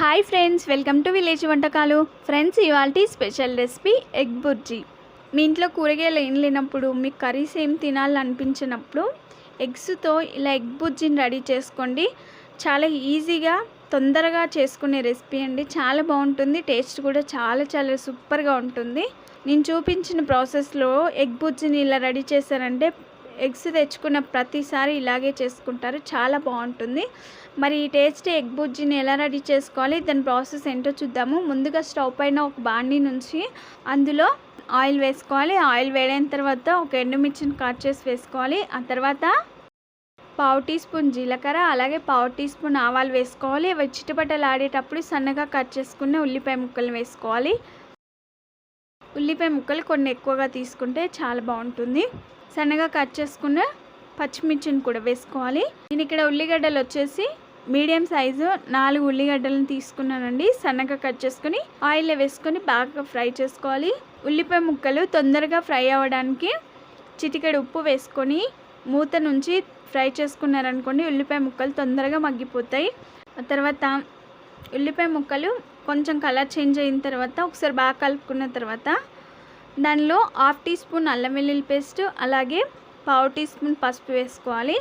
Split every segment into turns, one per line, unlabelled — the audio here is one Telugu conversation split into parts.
Hi friends welcome to village వంటకాలు. ఫ్రెండ్స్ ఇవాళ స్పెషల్ రెసిపీ ఎగ్ బుర్జీ. మీ ఇంట్లో కూరగాయలు ఏం లేనప్పుడు మీకు కర్రీస్ ఏం తినాలనిపించినప్పుడు ఎగ్స్తో ఇలా ఎగ్ బుర్జీని రెడీ చేసుకోండి. చాలా ఈజీగా తొందరగా చేసుకునే రెసిపీ అండి. చాలా బాగుంటుంది టేస్ట్ కూడా చాలా చాలా సూపర్గా ఉంటుంది. నేను చూపించిన ప్రాసెస్లో ఎగ్ బుర్జీని ఇలా రెడీ చేశారంటే ఎగ్స్ తెచ్చుకున్న ప్రతిసారి ఇలాగే చేసుకుంటారు. చాలా బాగుంటుంది. మరి ఈ టేస్టీ ఎగ్ బుజ్జిని ఎలా రెడీ చేసుకోవాలి? దాని ప్రాసెస్ ఏంటో చూద్దాము. ముందుగా స్టవ్ పైన ఒక బాండి నుంచి అందులో ఆయిల్ వేసుకోవాలి. ఆయిల్ వేడైన తర్వాత ఒక ఎండుమిర్చిని కట్ చేసి వేసుకోవాలి. ఆ తర్వాత పావు టీ స్పూన్ జీలకర్ర అలాగే పావు టీ స్పూన్ ఆవాలు వేసుకోవాలి. అవి చిటపటలు ఆడేటప్పుడు సన్నగా కట్ చేసుకున్న ఉల్లిపాయ ముక్కలు వేసుకోవాలి. ఉల్లిపాయ ముక్కలు కొన్ని ఎక్కువగా తీసుకుంటే చాలా బాగుంటుంది. సన్నగా కట్ చేసుకున్న పచ్చిమిర్చిని కూడా వేసుకోవాలి. నేను ఇక్కడ ఉల్లిగడ్డలు వచ్చేసి మీడియం సైజు నాలుగు ఉల్లిగడ్డలను తీసుకున్నానండి. సన్నగా కట్ చేసుకుని ఆయిల్లో వేసుకొని బాగా ఫ్రై చేసుకోవాలి. ఉల్లిపాయ ముక్కలు తొందరగా ఫ్రై అవ్వడానికి చిటికెడు ఉప్పు వేసుకొని మూత నుంచి ఫ్రై చేసుకున్నారనుకోండి ఉల్లిపాయ ముక్కలు తొందరగా మగ్గిపోతాయి. ఆ తర్వాత ఉల్లిపాయ ముక్కలు కొంచెం కలర్ చేంజ్ అయిన తర్వాత ఒకసారి బాగా కలుపుకున్న తర్వాత దానిలో హాఫ్ టీ స్పూన్ అల్లం వెల్లుల్లి పేస్ట్ అలాగే పావు టీ స్పూన్ పసుపు వేసుకోవాలి.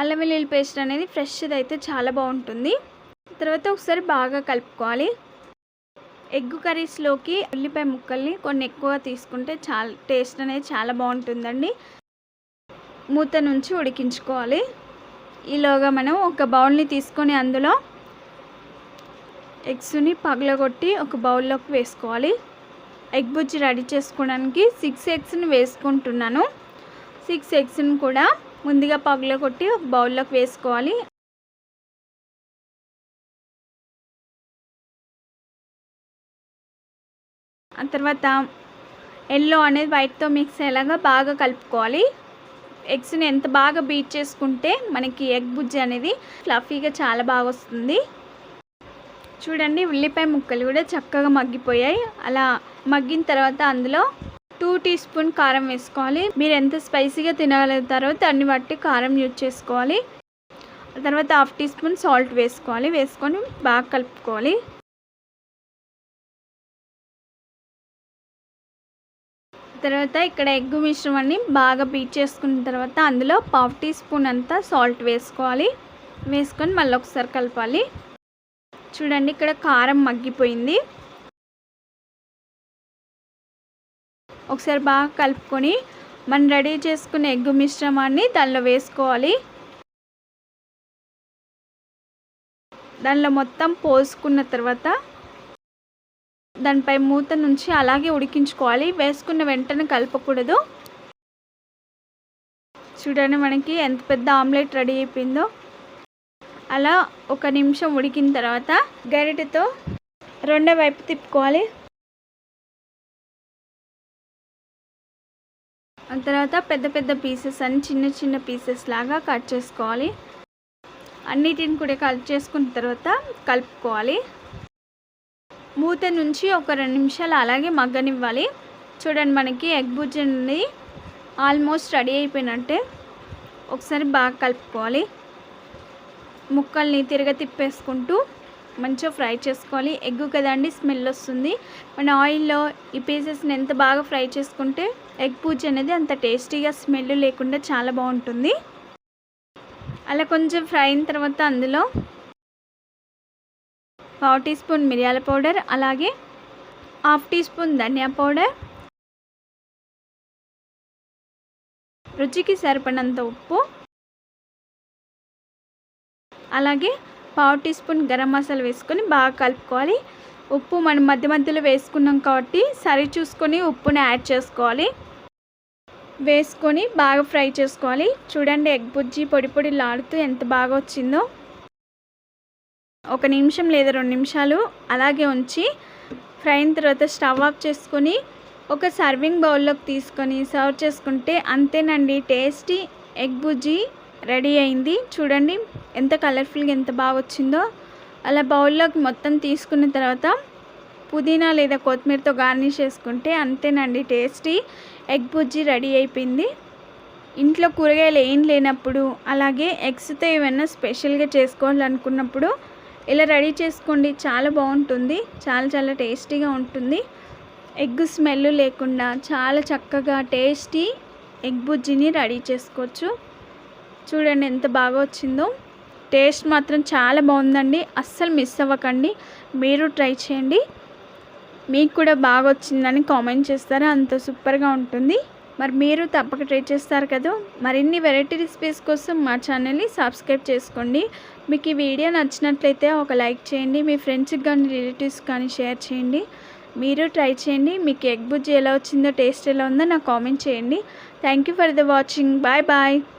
అల్లం వెల్లుల్లి పేస్ట్ అనేది ఫ్రెష్ది అయితే చాలా బాగుంటుంది. తర్వాత ఒకసారి బాగా కలుపుకోవాలి. ఎగ్ కర్రీస్లోకి ఉల్లిపాయ ముక్కల్ని కొన్ని ఎక్కువ తీసుకుంటే చాలా టేస్ట్ అనేది చాలా బాగుంటుందండి. మూత నుంచి ఉడికించుకోవాలి. ఈలోగా మనం ఒక బౌల్ని తీసుకొని అందులో ఎగ్స్ని పగలగొట్టి ఒక బౌల్లోకి వేసుకోవాలి. ఎగ్ బుజ్జి రెడీ చేసుకోవడానికి సిక్స్ ఎగ్స్ని వేసుకుంటున్నాను. సిక్స్ ఎగ్స్ని కూడా ముందుగా పగలగొట్టి ఒక బౌల్లోకి వేసుకోవాలి. ఆ తర్వాత ఎల్లో అనేది వైట్తో మిక్స్ అయ్యేలాగా బాగా కలుపుకోవాలి. ఎగ్స్ని ఎంత బాగా బీట్ చేసుకుంటే మనకి ఎగ్ బుజ్జి అనేది ఫ్లఫీగా చాలా బాగా వస్తుంది. చూడండి ఉల్లిపాయ ముక్కలు కూడా చక్కగా మగ్గిపోయాయి. అలా మగ్గిన తర్వాత అందులో టూ టీ స్పూన్ కారం వేసుకోవాలి. మీరు ఎంత స్పైసీగా తినగలుగుతారో దాన్ని బట్టి కారం యూజ్ చేసుకోవాలి. తర్వాత హాఫ్ టీ స్పూన్ సాల్ట్ వేసుకోవాలి. వేసుకొని బాగా కలుపుకోవాలి. తర్వాత ఇక్కడ ఎగ్ మిశ్రమాన్ని బాగా బీట్ చేసుకున్న తర్వాత అందులో పావు టీ స్పూన్ అంతా సాల్ట్ వేసుకోవాలి. వేసుకొని మళ్ళీ ఒకసారి కలపాలి. చూడండి ఇక్కడ కారం మగ్గిపోయింది. ఒకసారి బాగా కలుపుకొని మనం రెడీ చేసుకున్న ఎగ్ మిశ్రమాన్ని దానిలో వేసుకోవాలి. దానిలో మొత్తం పోసుకున్న తర్వాత దానిపై మూత నుంచి అలాగే ఉడికించుకోవాలి. వేసుకున్న వెంటనే కలపకూడదు. చూడండి మనకి ఎంత పెద్ద ఆమ్లెట్ రెడీ అయిపోయిందో. అలా ఒక నిమిషం ఉడికిన తర్వాత గరిటెతో రెండో వైపు తిప్పుకోవాలి. ఆ తర్వాత పెద్ద పెద్ద పీసెస్ అని చిన్న చిన్న పీసెస్ లాగా కట్ చేసుకోవాలి. అన్నిటిని కూడా కట్ చేసుకున్న తర్వాత కలుపుకోవాలి. మూత నుంచి ఒక రెండు నిమిషాలు అలాగే మగ్గనివ్వాలి. చూడండి మనకి ఎగ్ బుజ్జి ఆల్మోస్ట్ రెడీ అయిపోయినట్టే. ఒకసారి బాగా కలుపుకోవాలి. ముక్కల్ని తిరగ తిప్పేసుకుంటూ మంచిగా ఫ్రై చేసుకోవాలి. ఎగ్ కదండి స్మెల్ వస్తుంది. మన ఆయిల్లో ఈ పీసెస్ని ఎంత బాగా ఫ్రై చేసుకుంటే ఎగ్ పూజ అనేది అంత టేస్టీగా స్మెల్ లేకుండా చాలా బాగుంటుంది. అలా కొంచెం ఫ్రై అయిన తర్వాత అందులో పావు టీ స్పూన్ మిరియాల పౌడర్ అలాగే హాఫ్ టీ స్పూన్ ధనియా పౌడర్ రుచికి సరిపడినంత ఉప్పు అలాగే పావు టీ స్పూన్ గరం మసాలా వేసుకొని బాగా కలుపుకోవాలి. ఉప్పు మనం మధ్య మధ్యలో వేసుకున్నాం కాబట్టి సరి చూసుకొని ఉప్పుని యాడ్ చేసుకోవాలి. వేసుకొని బాగా ఫ్రై చేసుకోవాలి. చూడండి ఎగ్ బుజ్జి పొడి పొడి లాడుతూ ఎంత బాగా వచ్చిందో. ఒక నిమిషం లేదా రెండు నిమిషాలు అలాగే ఉంచి ఫ్రై అయిన తర్వాత స్టవ్ ఆఫ్ చేసుకొని ఒక సర్వింగ్ బౌల్లోకి తీసుకొని సర్వ్ చేసుకుంటే అంతేనండి టేస్టీ ఎగ్ బుజ్జి రెడీ అయింది. చూడండి ఎంత కలర్ఫుల్గా ఎంత బాగా వచ్చిందో. అలా బౌల్లోకి మొత్తం తీసుకున్న తర్వాత పుదీనా లేదా కొత్తిమీరతో గార్నిష్ చేసుకుంటే అంతేనండి టేస్టీ. ఎగ్ బుజ్జి రెడీ అయిపోయింది. ఇంట్లో కూరగాయలు ఏం లేనప్పుడు అలాగే ఎగ్స్తో ఏమైనా స్పెషల్గా చేసుకోవాలనుకున్నప్పుడు ఇలా రెడీ చేసుకోండి. చాలా బాగుంటుంది. చాలా చాలా టేస్టీగా ఉంటుంది. ఎగ్ స్మెల్ లేకుండా చాలా చక్కగా టేస్టీ ఎగ్ బుజ్జిని రెడీ చేసుకోవచ్చు. చూడండి ఎంత బాగా వచ్చిందో. టేస్ట్ మాత్రం చాలా బాగుందండి. అస్సలు మిస్ అవ్వకండి. మీరు ట్రై చేయండి. మీకు కూడా బాగా వచ్చిందని కామెంట్ చేస్తారా? అంత సూపర్గా ఉంటుంది. మరి మీరు తప్పక ట్రై చేస్తారు కదా. మరిన్ని వెరైటీ రెసిపీస్ కోసం మా ఛానల్ని సబ్స్క్రైబ్ చేసుకోండి. మీకు ఈ వీడియో నచ్చినట్లయితే ఒక లైక్ చేయండి. మీ ఫ్రెండ్స్కి కానీ రిలేటివ్స్ కానీ షేర్ చేయండి. మీరు ట్రై చేయండి. మీకు ఎగ్ బుజ్జి ఎలా వచ్చిందో టేస్ట్ ఎలా ఉందో నాకు కామెంట్ చేయండి. Thank you for the watching. Bye bye.